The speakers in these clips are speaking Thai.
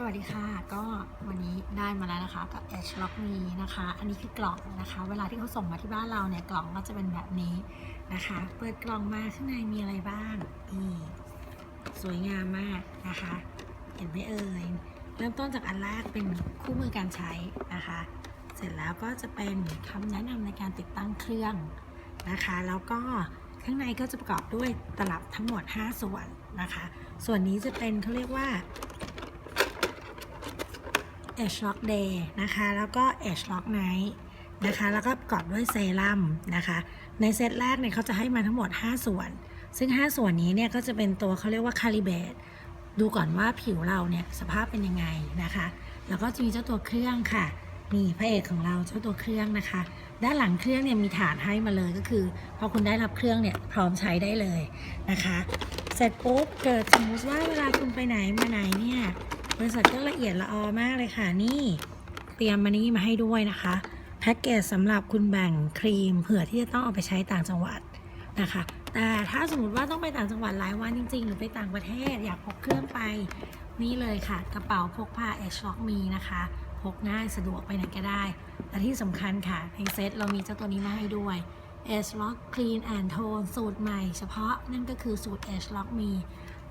สวัสดีค่ะ ก็วันนี้ได้มาแล้วนะคะกับ Edge Lock Me นะคะ อันนี้คือกล่องนะคะ เวลาที่เขาส่งมาที่บ้านเราเนี่ยกล่องก็จะเป็นแบบนี้นะคะ เปิดกล่องมาข้างในมีอะไรบ้างนี่สวยงามมากนะคะ เห็นไหมเอ่ยเริ่มต้นจากอันแรกเป็นคู่มือการใช้นะคะ เสร็จแล้วก็จะเป็นคำแนะนำในการติดตั้งเครื่องนะคะ แล้วก็ข้างในก็จะประกอบด้วยตลับทั้งหมด 5 ส่วนนะคะ ส่วนนี้จะเป็นเขาเรียกว่า Edge Lock Day นะคะ แล้วก็ Edge Lock Night นะคะ แล้วก็ประกอบด้วยเซรั่มนะคะ ในเซตแรกเนี่ยเขาจะให้มาทั้งหมด 5 ส่วน ซึ่ง 5 ส่วนนี้เนี่ยก็จะเป็นตัวเขาเรียกว่า Calibrate ดูก่อนว่าผิวเราเนี่ยสภาพเป็นยังไงนะคะ แล้วก็จะมีเจ้าตัวเครื่องค่ะนี่พระเอกของเราเจ้าตัวเครื่องนะคะ ด้านหลังเครื่องเนี่ยมีฐานให้มาเลยก็คือ พอคุณได้รับเครื่องเนี่ยพร้อมใช้ได้เลยนะคะ เสร็จปุ๊บเกิดสมมติว่าเวลาคุณไปไหนมาไหนเนี่ย บริษัทก็ละเอียดละออมากเลยค่ะนี่เตรียมมานี่มาให้ด้วยนะคะแพ็กเกจสำหรับคุณแบ่งครีมเผื่อที่จะต้องเอาไปใช้ต่างจังหวัดนะคะ แต่ถ้าสมมติว่าต้องไปต่างจังหวัดหลายวันจริง ๆ หรือไปต่างประเทศอยากพกเครื่องไปนี่เลยค่ะ กระเป๋าพกพา Edge Lock มีนะคะ พกง่ายสะดวกไปไหนก็ได้ แต่ที่สำคัญค่ะในเซตเรามีเจ้าตัวนี้มาให้ด้วย Edge Lock Clean and Tone สูตรใหม่เฉพาะนั่นก็คือสูตร Edge Lock มี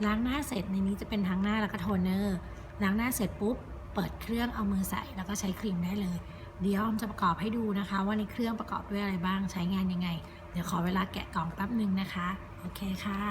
ล้างหน้าเสร็จในนี้จะเป็นทั้งหน้าแล้วก็โทนเนอร์ ล้างหน้าเสร็จปุ๊บ เปิดเครื่องเอามือใส่แล้วก็ใช้ครีมได้เลย เดี๋ยวออมจะประกอบให้ดูนะคะ ว่าในเครื่องประกอบด้วยอะไรบ้างใช้งานยังไง เดี๋ยวขอเวลาแกะกล่องแป๊บหนึ่งนะคะ โอเคค่ะ